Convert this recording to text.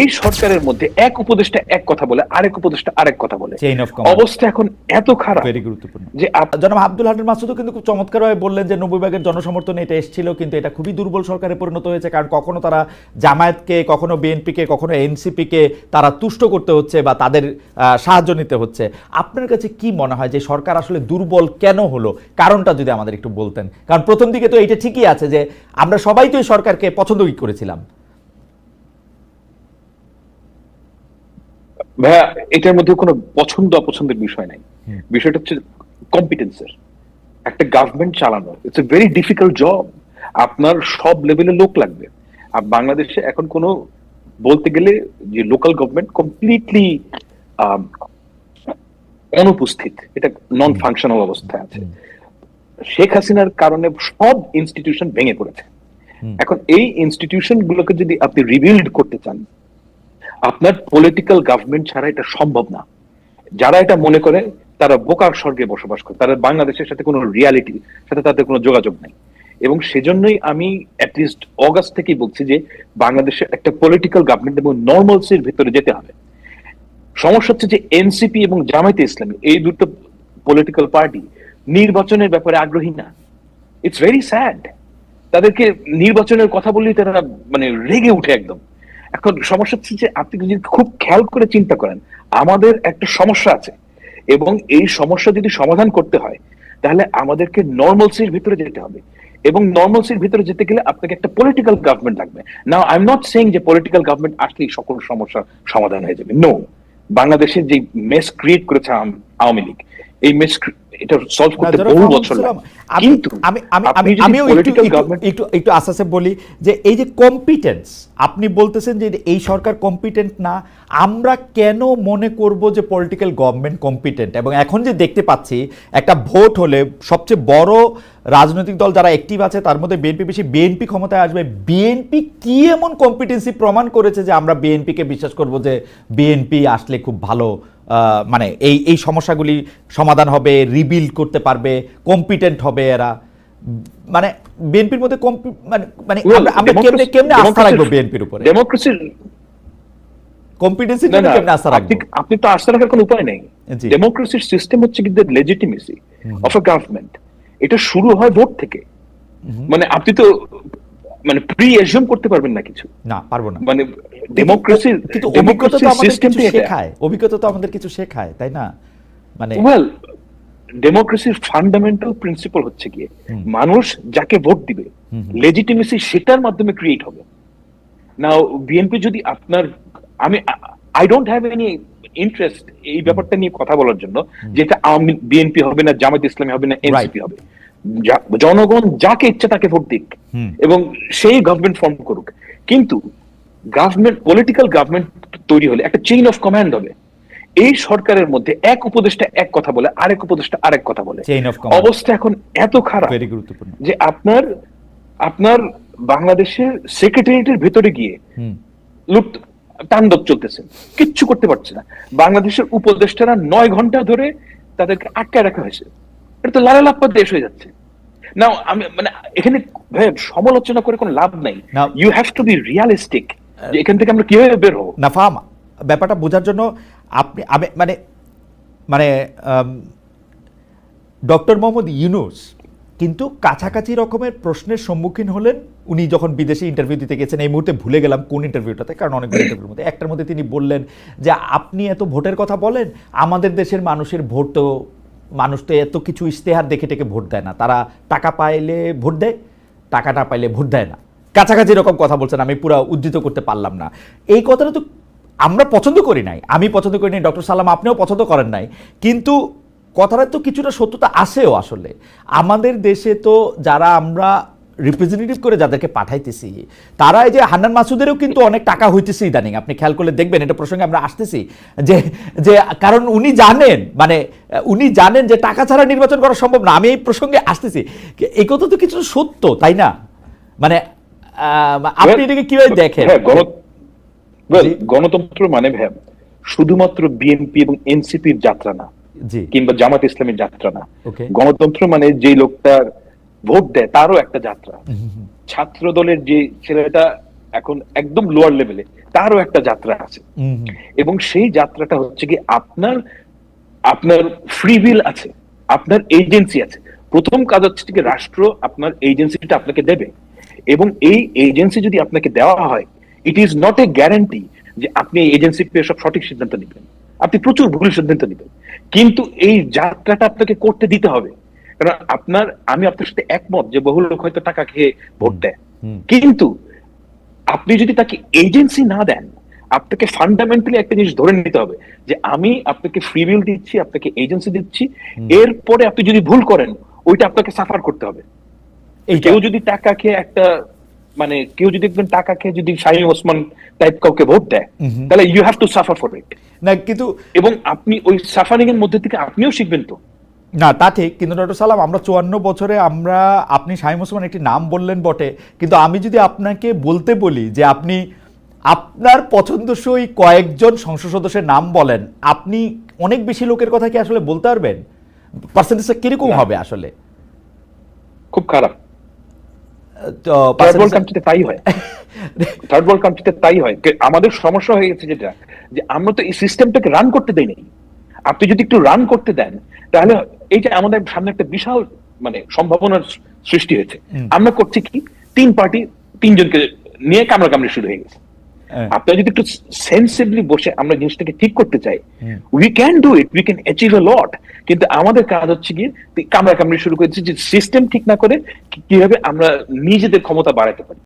এই সরকারের মধ্যে এক উপদেষ্টা এক কথা বলে আরেক উপদেষ্টা আরেক কথা বলে। অবস্থা এখন এত খারাপ। ভেরি গুরুত্বপূর্ণ। যে জনাব আব্দুল হান্নান মাসুদও কিন্তু খুব চমৎকারভাবে বললেন যে নব্বই ভাগের জনসমর্থনে এটা এসেছিল কিন্তু এটা খুবই দুর্বল সরকারে পরিণত হয়েছে কারণ কখনো তারা জামায়াতকে কখনো বিএনপিকে কখনো এনসিপিকে তারা তুষ্ট করতে হচ্ছে বা তাদের সাহায্য নিতে হচ্ছে। আপনার কাছে কি মনে হয় যে সরকার আসলে দুর্বল কেন হলো? কারণটা যদি আমাদের একটু বলতেন। কারণ প্রথম দিকে তো এটা ঠিকই আছে যে আমরা সবাই তো এই সরকারকে পছন্দ করেছিলাম। ভাইয়া এটার মধ্যে কোনো পছন্দ অপছন্দের বিষয় নাই। বিষয়টা হচ্ছে কম্পিটেন্সের একটা গভর্নমেন্ট চালানো it's a very difficult job আপনার সব লেভেলে লোক লাগবে। আর বাংলাদেশে এখন কোনো বলতে গেলে যে লোকাল গভর্নমেন্ট কমপ্লিটলি অনুপস্থিত। এটা নন ফাংশনাল অবস্থায় আছে শেখ হাসিনার কারণে সব ইনস্টিটিউশন ভেঙে পড়েছে। এখন এই ইনস্টিটিউশন গুলোকে যদি আপনি রিবিল্ড করতে চান আপনার পলিটিক্যাল গভর্নমেন্ট ছাড়া এটা সম্ভব না। যারা এটা মনে করে, তারা বোকার স্বর্গে বসবাস করে। তারা বাংলাদেশের সাথে কোনো রিয়ালিটির সাথে তাদের কোনো যোগাযোগ নাই। এবং সেজন্যই আমি অ্যাটলিস্ট অগাস্ট থেকেই বলছি যে, বাংলাদেশে একটা পলিটিক্যাল গভর্নমেন্ট এবং নর্মালসির ভিতরে যেতে হবে। সমস্যা হচ্ছে যে এনসিপি এবং জামায়াতে ইসলামী, এই দুটো পলিটিক্যাল পার্টি নির্বাচনের ব্যাপারে আগ্রহী না। ইটস ভেরি স্যাড তাদেরকে নির্বাচনের কথা বললেই তারা মানে রেগে উঠে একদম। এখন সমস্যা হচ্ছে যে আপনি যদি খুব খেয়াল করে চিন্তা করেন, আমাদের একটা সমস্যা আছে এবং এই সমস্যা যদি সমাধান করতে হয়, তাহলে আমাদেরকে নর্মালসির ভিতরে যেতে হবে এবং নর্মালসির ভিতরে যেতে গেলে আপনাকে একটা পলিটিক্যাল গভর্নমেন্ট লাগবে। না আই এম নট সেইং যে পলিটিক্যাল গভর্নমেন্ট আসলেই সকল সমস্যার সমাধান হয়ে যাবে। নো বাংলাদেশের যে মেস ক্রিয়েট করেছে আওয়ামী লীগ এই মেস এটা সলভ করতে বহু বছর আমি- আমি আমি আমিও একটু একটু- একটু আস্তে বলি যে এই যে কম্পিটেন্স আপনি বলতেছেন যে এই সরকার কম্পিটেন্ট না আমরা কেন মনে করব যে পলিটিক্যাল গভর্নমেন্ট কম্পিটেন্ট এবং এখন যে দেখতে পাচ্ছি একটা ভোট হলে সবচেয়ে বড় রাজনৈতিক দল যারা অ্যাক্টিভ আছে তার মধ্যে বিএনপি বেশি বিএনপি ক্ষমতায় আসবে। বিএনপি কি এমন কম্পিটেন্সি প্রমাণ করেছে যে আমরা বিএনপিকে বিশ্বাস করব যে বিএনপি আসলে খুব ভালো মানে এই এই সমস্যাগুলি সমাধান হবে রিবিল্ড করতে পারবে কম্পিটেন্ট হবে এরা। মানে বিএনপির মধ্যে মানে মানে আমরা কেমনে কেমনে আস্থা রাখব বিএনপির উপরে? ডেমোক্রেসির কম্পিটেন্সির না কেমনে আস্থা রাখব? আপনি তো আস্থা রাখার কোনো উপায় নেই। ডেমোক্রেসির সিস্টেম হচ্ছে কিন্তু লেজিটিমেসি অফ আ গভর্নমেন্ট এটা শুরু হয় ভোট থেকে। মানে আপনি তো মানে প্রি এজিউম করতে পারবেন না কিছু। না পারব না। মানে ডেমোক্রেসির কিন্তু অভিজ্ঞতা তো আমাদের সিস্টেম কিছু শেখায়। অভিজ্ঞতা তো আমাদের কিছু শেখায় তাই না? মানে ওয়েল ডেমোক্রেসির ফান্ডামেন্টাল প্রিন্সিপাল হচ্ছে গিয়ে মানুষ যাকে ভোট দিবে লেজিটিমেসি সেটার মাধ্যমে ক্রিয়েট হবে। নাও বিএনপি যদি আপনার আমি I don't have any interest এই ব্যাপারটা নিয়ে কথা বলার জন্য যেটা বিএনপি হবে না জামাত ইসলামী হবে না এনসিপি হবে। জনগণ যাকে ইচ্ছা তাকে ভোট দিক। এবং সেই গভর্নমেন্ট ফর্ম করুক। কিন্তু গভর্নমেন্ট পলিটিক্যাল গভর্নমেন্ট তৈরি হলে একটা চেইন অফ কমান্ড হবে এই সরকারের মধ্যে এক উপদেষ্টা এক কথা বলে আরেক উপদেষ্টা আরেক কথা বলে. অবস্থা এখন এত খারাপ যে আপনার আপনার বাংলাদেশের সেক্রেটারিয়েটের ভেতরে গিয়ে লুট তাণ্ডব চলতেছে। কিচ্ছু করতে পারছে না। বাংলাদেশের উপদেষ্টারা নয় ঘণ্টা ধরে তাদেরকে আটকায় রাখা হয়েছে। এটা তো লালালাপ্পা দেশ হয়ে যাচ্ছে। না আমি মানে এখানে সমালোচনা করে কোনো লাভ নাই। You have to be realistic এখান থেকে আমরা কীভাবে বের হব। না ফাহাম ব্যাপারটা বোঝার জন্য আপনি আমি মানে মানে ডক্টর মোহাম্মদ ইউনুস কিন্তু কাছাকাছি রকমের প্রশ্নের সম্মুখীন হলেন। উনি যখন বিদেশে ইন্টারভিউ দিতে গেছেন এই মুহূর্তে ভুলে গেলাম কোন ইন্টারভিউটাতে কারণ অনেকগুলো ইন্টারভিউর মধ্যে। একটার মধ্যে তিনি বললেন যে আপনি এত ভোটের কথা বলেন আমাদের দেশের মানুষের ভোট তো মানুষ তো এত কিছু ইশতেহার দেখে টেকে ভোট দেয় না। তারা টাকা পাইলে ভোট দেয়, টাকা না পাইলে ভোট দেয় না। কাছাকাছি এরকম কথা বলছেন, আমি পুরো উদ্ধৃত করতে পারলাম না। এই কথাটা তো আমরা পছন্দ করি নাই। আমি পছন্দ করি নাই, ডক্টর সালাম আপনিও পছন্দ করেন নাই। কিন্তু কথাটা তো কিছুটা সত্যতা আসেও আসলে। আমাদের দেশে তো যারা আমরা রিপ্রেজেন্টেটিভ করে যাদেরকে পাঠাইতেছি তারা এই যে হান্নান মাসুদেরও কিন্তু অনেক টাকা হইতেছে ইদানিং। আপনি খেয়াল করলে দেখবেন এটা প্রসঙ্গে আমরা আসতেছি যে যে কারণ উনি জানেন মানে উনি জানেন যে টাকা ছাড়া নির্বাচন করা সম্ভব না। আমি এই প্রসঙ্গে আসতেছি। এই কথা তো কিছু সত্য তাই না? মানে আপনি এটাকে কীভাবে দেখেন? হ্যাঁ গণতন্ত্র মানে ভ্যাব শুধুমাত্র বিএনপি এবং এনসিপির যাত্রা না জি। কিংবা জামাত ইসলামের যাত্রা না। গণতন্ত্র মানে যে লোকটা ভোট দেয় তারও একটা যাত্রা। ছাত্র দলের যে ছেলেটা এখন একদম লোয়ার লেভেলে তারও একটা যাত্রা আছে। এবং সেই যাত্রাটা হচ্ছে কি আপনার আপনার ফ্রি উইল আছে আপনার এজেন্সি আছে। প্রথম কাজ হচ্ছে কি রাষ্ট্র আপনার এজেন্সিটা আপনাকে দেবে। এবং এই এজেন্সি যদি আপনাকে দেওয়া হয় it is not a guarantee যে আপনি এই এজেন্সি পেয়ে সব সঠিক সিদ্ধান্ত নেবেন। আপনি প্রচুর ভুল সিদ্ধান্ত নেবেন। কিন্তু এই যাত্রাটা আপনাকে করতে দিতে হবে। কারণ আপনার আমি আপনার সাথে একমত যে বহু লোক হয়তো টাকা খেয়ে ভোট দেয়। কিন্তু আপনি যদি তাকে এজেন্সি না দেন আপনাকে ফান্ডামেন্টালি একটা জিনিস ধরে নিতে হবে যে আমি আপনাকে ফ্রি উইল দিচ্ছি আপনাকে এজেন্সি দিচ্ছি এরপরে আপনি যদি ভুল করেন ওইটা আপনাকে সাফার করতে হবে। কেউ যদি টাকা খেয়ে একটা মানে কেউ যদি একদম টাকা খেয়ে যদি শাহিন ওসমান টাইপ কাউকে ভোট দেয় তাহলে you have to suffer for it না কিন্তু এবং আপনি ওই সাফারিং এর মধ্যে থেকে আপনিও শিখবেন তো। না তা ঠিক। কিন্তু ডক্টর সালাম আমরা চুয়ান্ন বছরে আমরা আপনি শাহিম ওসমান একটি নাম বললেন বটে। কিন্তু আমি যদি আপনাকে বলতে বলি যে আপনি আপনার পছন্দসই কয়েকজন সংসদ সদস্যের নাম বলেন আপনি অনেক বেশি লোকের কথা কি আসলে বলতে পারবেন? পার্সেন্টেজটা কীরকম হবে আসলে? খুব খারাপ। তো থার্ড ওয়ার্ল্ড কান্ট্রিতে তাই হয়। থার্ড ওয়ার্ল্ড কান্ট্রিতে তাই হয়। আমাদের সমস্যা হয়ে গেছে যেটা যে আমরা তো এই সিস্টেমটাকে রান করতে দেই নাই আপনি যদি একটু রান করতে দেন তাহলে এইটা আমাদের সামনে একটা বিশাল মানে সম্ভাবনার সৃষ্টি হয়েছে। আমরা করছি কি? তিন পার্টি তিনজনকে নিয়ে কামড়া কামড়ি শুরু হয়ে গেছে। হ্যাঁ। আপনারা যদি একটু সেন্সিভলি বসে আমরা জিনিসটাকে ঠিক করতে চাই we can do it we can achieve a lot কিন্তু আমাদের কাজ হচ্ছে কি কামড়া কামড়ি শুরু করেছি যে সিস্টেম ঠিক না করে কীভাবে আমরা নিজেদের ক্ষমতা বাড়াতে পারি।